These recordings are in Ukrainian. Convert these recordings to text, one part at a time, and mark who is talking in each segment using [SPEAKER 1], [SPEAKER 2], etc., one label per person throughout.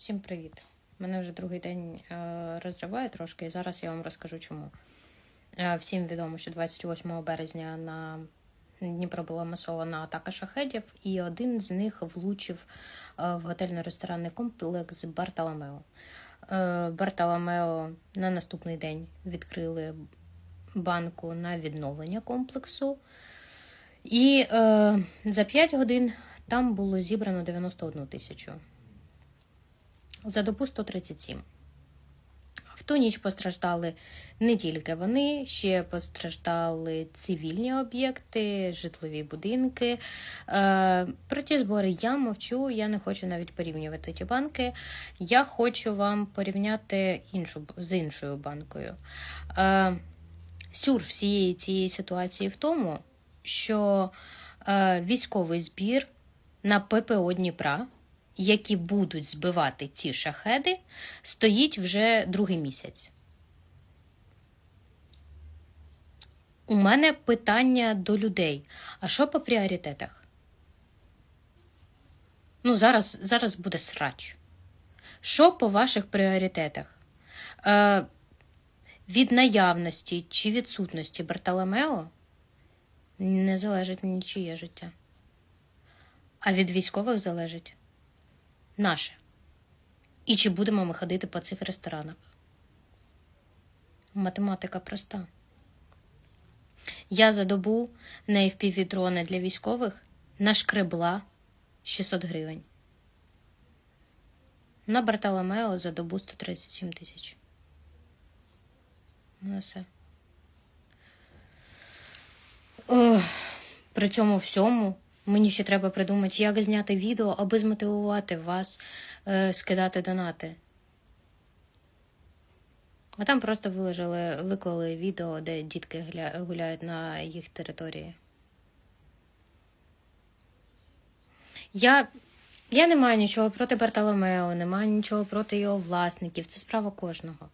[SPEAKER 1] Всім привіт! Мене вже другий день е, розриває трошки, і зараз я вам розкажу чому. Е, всім відомо, що 28 березня на Дніпро була масована атака шахедів, і один з них влучив е, в готельно-ресторанний комплекс Бартоломео. Е, Бартоломео на наступний день відкрили банку на відновлення комплексу. І за 5 годин там було зібрано 91 тисячу. За добу 137. В ту ніч постраждали не тільки вони, ще постраждали цивільні об'єкти, житлові будинки. Е, про ті збори я мовчу, я не хочу навіть порівнювати ті банки. Я хочу вам порівняти іншу, з іншою банкою. Е, сюр всієї цієї ситуації в тому, що е, військовий збір на ППО Дніпра, які будуть збивати ці шахеди, стоїть вже другий місяць. У мене питання до людей: а що по пріоритетах? Ну, зараз, зараз буде срач. Що по ваших пріоритетах? Е, від наявності чи відсутності Бартоломео не залежить нічиє життя. А від військових залежить наше. І чи будемо ми ходити по цих ресторанах? Математика проста. Я за добу на fpv дрони для військових нашкребла 600 гривень. На Бартоломео за добу 137 тисяч. Ну, все. Ох, при цьому всьому мені ще треба придумати, як зняти відео, аби змотивувати вас е, скидати донати. А там просто виложили, виклали відео, де дітки гля, гуляють на їх території. Я, я не маю нічого проти Бартоломео, не маю нічого проти його власників. Це справа кожного.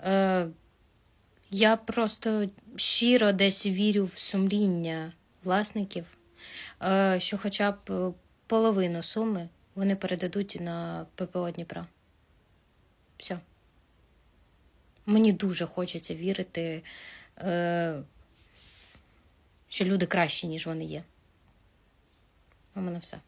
[SPEAKER 1] Е, я просто щиро десь вірю в сумління власників, що хоча б е, половину суми вони передадуть на ППО Дніпра. Все. Мені дуже хочеться вірити, е, що люди кращі, ніж вони є. У мене все.